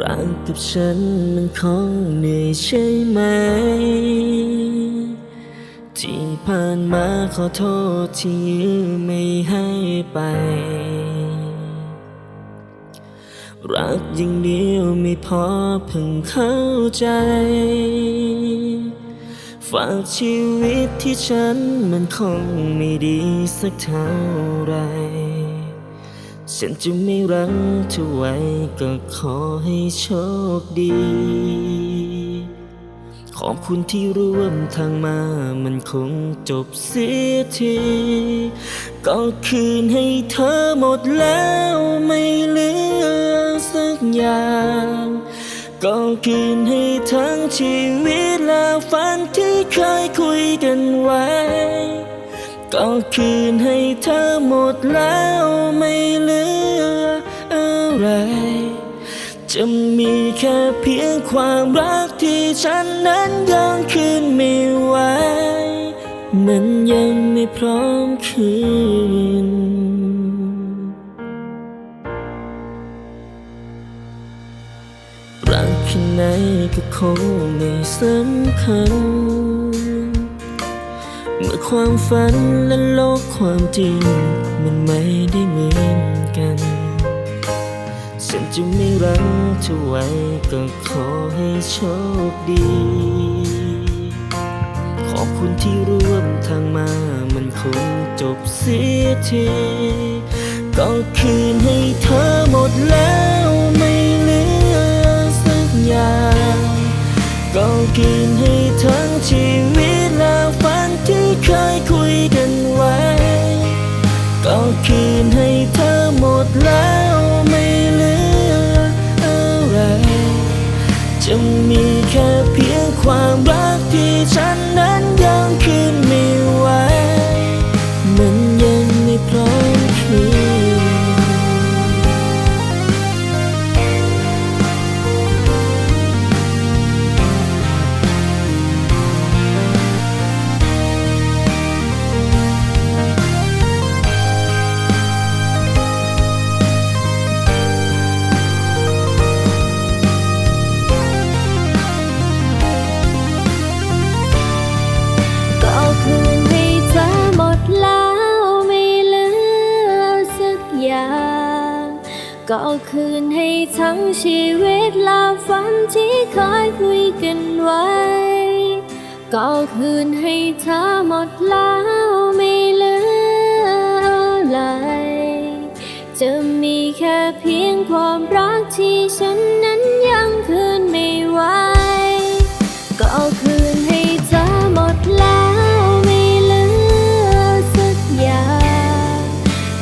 รักกับฉันมันคงเหนื่อยใช่ไหม ที่ผ่านมาขอโทษที่ยืมไม่ให้ไป รักอย่างเดียวไม่พอเพิ่งเข้าใจ ฝากชีวิตที่ฉันมันคงไม่ดีสักเท่าไหร ฉันจะไม่รังเธอไว้ก็ขอให้โชคดี ขอบคุณที่ร่วมทางมามันคงจบเสียที ก็คืนให้เธอหมดแล้วไม่เหลือสักอย่าง ก็คืนให้ทั้งชีวิตและฝันที่เคยคุยกันไว้ก็คืนให้เธอหมดแล้วไม่เหลือ จะมีแค่เพียงความรักที่ฉันนั้นยังคืนไม่ไหวมันยังไม่พร้อมคืน รักแค่ไหนก็คงไม่สำคัญ เมื่อความฝันและโลกความจริง มันไม่ได้เหมือนกัน ฉันจะไม่รังเธอไว้ก็ขอให้โชคดี ขอบคุณที่ร่วมทางมามันคงจบเสียทีก็คืนให้เธอหมดแล้วไม่เหลือสักอย่างก็คืนให้ทั้งชีวิตและฝันที่เคยคุยกัน จะมีแค่เพียงความรักที่ฉันนั้น ก็คืนให้ทั้งชีวิตและฝันที่เคยคุยกันไว้ ก็คืนให้เธอหมดแล้วไม่เหลืออะไร จะมีแค่เพียงความรักที่ฉันนั้นยังคืนไม่ไหว ก็คืนให้เธอหมดแล้วไม่เหลือสักอย่าง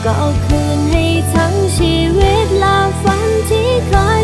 ก็คืนให้ทั้งชีวิต แ